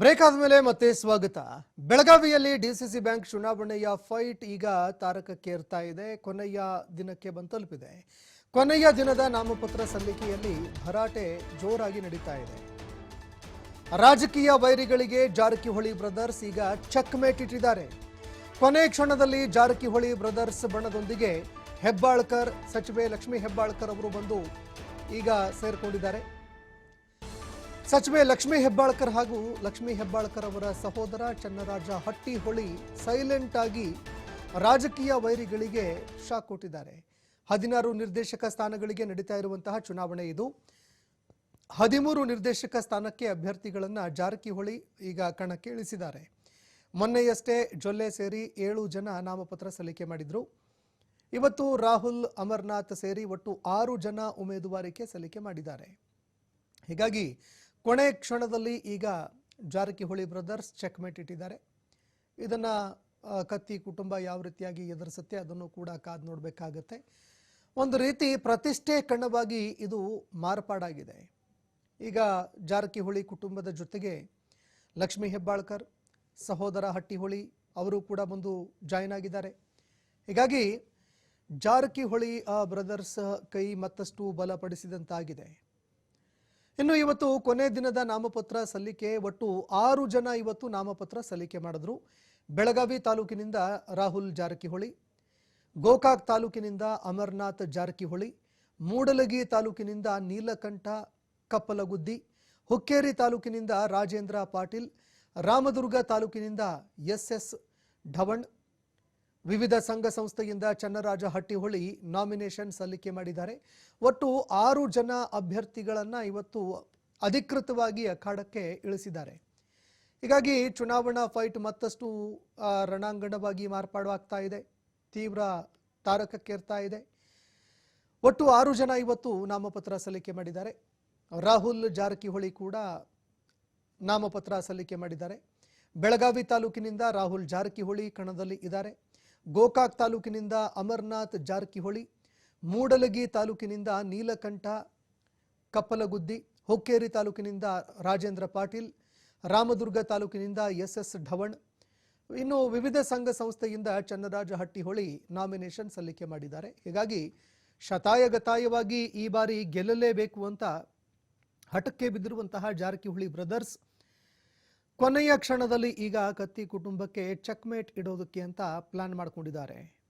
Break ಆದ್ಮೇಲೆ ಮತ್ತೆ ಸ್ವಾಗತ. ಬೆಳಗಾವಿಯಲ್ಲಿ ಡಿಸಿಸಿ ಬ್ಯಾಂಕ್ ಚುನಾವಣೆಯ ಫೈಟ್ ಈಗ ತಾರಕಕ್ಕೇರ್ತಾ ಇದೆ. ಕೊನೆಯ ದಿನಕ್ಕೆ ಬಂದು ತಲುಪಿದೆ ಕೊನೆಯ ದಿನದ ನಾಮಪತ್ರ ಸಲ್ಲಿಕೆಯಲ್ಲಿ ಭರಾಟೆ ಜೋರಾಗಿ ನಡೀತಾ ಇದೆ. ರಾಜಕೀಯ ವೈರಿಗಳಿಗೆ ಜಾರಕಿಹೊಳಿ ಬ್ರದರ್ಸ್ ಈಗ ಚೆಕ್ ಮೇಟ್ ಇಟ್ಟಿದ್ದಾರೆ ಕೊನೆ ಕ್ಷಣದಲ್ಲಿ ಜಾರಕಿಹೊಳಿ ಬ್ರದರ್ಸ್ ಬಣದೊಂದಿಗೆ ಹೆಬ್ಬಾಳ್ಕರ್, ಸಚಿವೆ ಲಕ್ಷ್ಮೀ ಹೆಬ್ಬಾಳ್ಕರ್ ಅವರು ಬಂದು ಈಗ ಸೇರ್ಕೊಂಡಿದ್ದಾರೆ. ಸಚಿವೆ ಲಕ್ಷ್ಮೀ ಹೆಬ್ಬಾಳ್ಕರ್ ಹಾಗೂ ಲಕ್ಷ್ಮೀ ಹೆಬ್ಬಾಳ್ಕರ್ ಅವರ ಸಹೋದರ ಚನ್ನರಾಜ ಹಟ್ಟಿಹೊಳಿ ಸೈಲೆಂಟ್ ಆಗಿ ರಾಜಕೀಯ ವೈರಿಗಳಿಗೆ ಶಾಕ್ ಕೊಟ್ಟಿದ್ದಾರೆ. ಹದಿನಾರು ನಿರ್ದೇಶಕ ಸ್ಥಾನಗಳಿಗೆ ನಡೀತಾ ಇರುವಂತಹ ಚುನಾವಣೆ ಇದು. ಹದಿಮೂರು ನಿರ್ದೇಶಕ ಸ್ಥಾನಕ್ಕೆ ಅಭ್ಯರ್ಥಿಗಳನ್ನು ಜಾರಕಿಹೊಳಿ ಈಗ ಕಣಕ್ಕೆ ಇಳಿಸಿದ್ದಾರೆ ಮೊನ್ನೆಯಷ್ಟೇ ಜೊಲ್ಲೆ ಸೇರಿ ಏಳು ಜನ ನಾಮಪತ್ರ ಸಲ್ಲಿಕೆ ಮಾಡಿದ್ರು. ಇವತ್ತು ರಾಹುಲ್, ಅಮರ್ನಾಥ್ ಸೇರಿ ಒಟ್ಟು ಆರು ಜನ ಉಮೇದುವಾರಿಕೆ ಸಲ್ಲಿಕೆ ಮಾಡಿದ್ದಾರೆ. ಹೀಗಾಗಿ ಕೊನೆ ಕ್ಷಣದಲ್ಲಿ ಈಗ ಜಾರಕಿಹೊಳಿ ಬ್ರದರ್ಸ್ ಚೆಕ್ಮೇಟ್ ಇಟ್ಟಿದ್ದಾರೆ. ಇದನ್ನು ಕತ್ತಿ ಕುಟುಂಬ ಯಾವ ರೀತಿಯಾಗಿ ಎದುರಿಸುತ್ತೆ ಅದನ್ನು ಕೂಡ ಕಾದು ನೋಡಬೇಕಾಗತ್ತೆ. ಒಂದು ರೀತಿ ಪ್ರತಿಷ್ಠೆ ಕಣ್ಣವಾಗಿ ಇದು ಮಾರ್ಪಾಡಾಗಿದೆ. ಈಗ ಜಾರಕಿಹೊಳಿ ಕುಟುಂಬದ ಜೊತೆಗೆ ಲಕ್ಷ್ಮೀ ಹೆಬ್ಬಾಳ್ಕರ್, ಸಹೋದರ ಹಟ್ಟಿಹೊಳಿ ಅವರು ಕೂಡ ಬಂದು ಜಾಯ್ನ್ ಆಗಿದ್ದಾರೆ. ಹೀಗಾಗಿ ಜಾರಕಿಹೊಳಿ, ಆ, ಬ್ರದರ್ಸ್ ಕೈ ಮತ್ತಷ್ಟು ಬಲಪಡಿಸಿದಂತಾಗಿದೆ. ಇನ್ನು ಇವತ್ತು ಕೊನೆ ದಿನದ ನಾಮಪತ್ರ ಸಲ್ಲಿಕೆ, ಒಟ್ಟು ಆರು ಜನ ಇವತ್ತು ನಾಮಪತ್ರ ಸಲ್ಲಿಕೆ ಮಾಡಿದ್ರು. ಬೆಳಗಾವಿ ತಾಲೂಕಿನಿಂದ ರಾಹುಲ್ ಜಾರಕಿಹೊಳಿ, ಗೋಕಾಕ್ ತಾಲೂಕಿನಿಂದ ಅಮರ್ನಾಥ್ ಜಾರಕಿಹೊಳಿ, ಮೂಡಲಗಿ ತಾಲೂಕಿನಿಂದ ನೀಲಕಂಠ, ಕಪ್ಪಲಗುದ್ದಿ, ಹುಕ್ಕೇರಿ ತಾಲೂಕಿನಿಂದ ರಾಜೇಂದ್ರ ಪಾಟೀಲ್, ರಾಮದುರ್ಗ ತಾಲೂಕಿನಿಂದ ಎಸ್ ಎಸ್ ಢವಣ್ ವಿವಿಧ ಸಂಘ ಸಂಸ್ಥೆಯಿಂದ ಚನ್ನರಾಜ ಹಟ್ಟಿಹೊಳಿ ನಾಮಿನೇಷನ್ ಸಲ್ಲಿಕೆ ಮಾಡಿದ್ದಾರೆ. ಒಟ್ಟು ಆರು ಜನ ಅಭ್ಯರ್ಥಿಗಳನ್ನು ಇವತ್ತು ಅಧಿಕೃತವಾಗಿ ಅಖಾಡಕ್ಕೆ ಇಳಿಸಿದ್ದಾರೆ. ಹೀಗಾಗಿ ಚುನಾವಣಾ ಫೈಟ್ ಮತ್ತಷ್ಟು ರಣಾಂಗಣವಾಗಿ ಮಾರ್ಪಾಡಾಗ್ತಾ ಇದೆ. ತೀವ್ರ ತಾರಕಕ್ಕೇರ್ತಾ ಇದೆ. ಒಟ್ಟು ಆರು ಜನ ಇವತ್ತು ನಾಮಪತ್ರ ಸಲ್ಲಿಕೆ ಮಾಡಿದ್ದಾರೆ. ರಾಹುಲ್ ಜಾರಕಿಹೊಳಿ ಕೂಡ ನಾಮಪತ್ರ ಸಲ್ಲಿಕೆ ಮಾಡಿದ್ದಾರೆ. ಬೆಳಗಾವಿ ತಾಲೂಕಿನಿಂದ ರಾಹುಲ್ ಜಾರಕಿಹೊಳಿ ಕಣದಲ್ಲಿ ಇದ್ದಾರೆ. ಗೋಕಾಕ್ ತಾಲೂಕಿನಿಂದ ಅಮರ್ನಾಥ್ ಜಾರಕಿಹೊಳಿ, ಮೂಡಲಗಿ ತಾಲೂಕಿನಿಂದ ನೀಲಕಂಠ, ಕಪ್ಪಲಗುದ್ದಿ, ಹೊಕ್ಕೇರಿ ತಾಲೂಕಿನಿಂದ ರಾಜೇಂದ್ರ ಪಾಟೀಲ್, ರಾಮದುರ್ಗ ತಾಲೂಕಿನಿಂದ ಎಸ್ ಎಸ್ ಢವಣ್ ಇನ್ನು ವಿವಿಧ ಸಂಘ ಸಂಸ್ಥೆಯಿಂದ ಚನ್ನರಾಜ ಹಟ್ಟಿಹೊಳಿ ನಾಮಿನೇಷನ್ ಸಲ್ಲಿಕೆ ಮಾಡಿದ್ದಾರೆ. ಹೀಗಾಗಿ ಶತಾಯಗತಾಯವಾಗಿ ಈ ಬಾರಿ ಗೆಲ್ಲಲೇಬೇಕು ಅಂತ ಹಠಕ್ಕೆ ಬಿದ್ದಿರುವಂತಹ ಜಾರಕಿಹೊಳಿ ಬ್ರದರ್ಸ್ ಕೊನೆಯ ಕ್ಷಣದಲ್ಲಿ ಈಗ ಕತ್ತಿ ಕುಟುಂಬಕ್ಕೆ ಚೆಕ್ಮೇಟ್ ಇಡೋದಕ್ಕೆ ಅಂತ ಪ್ಲಾನ್ ಮಾಡ್ಕೊಂಡಿದ್ದಾರೆ.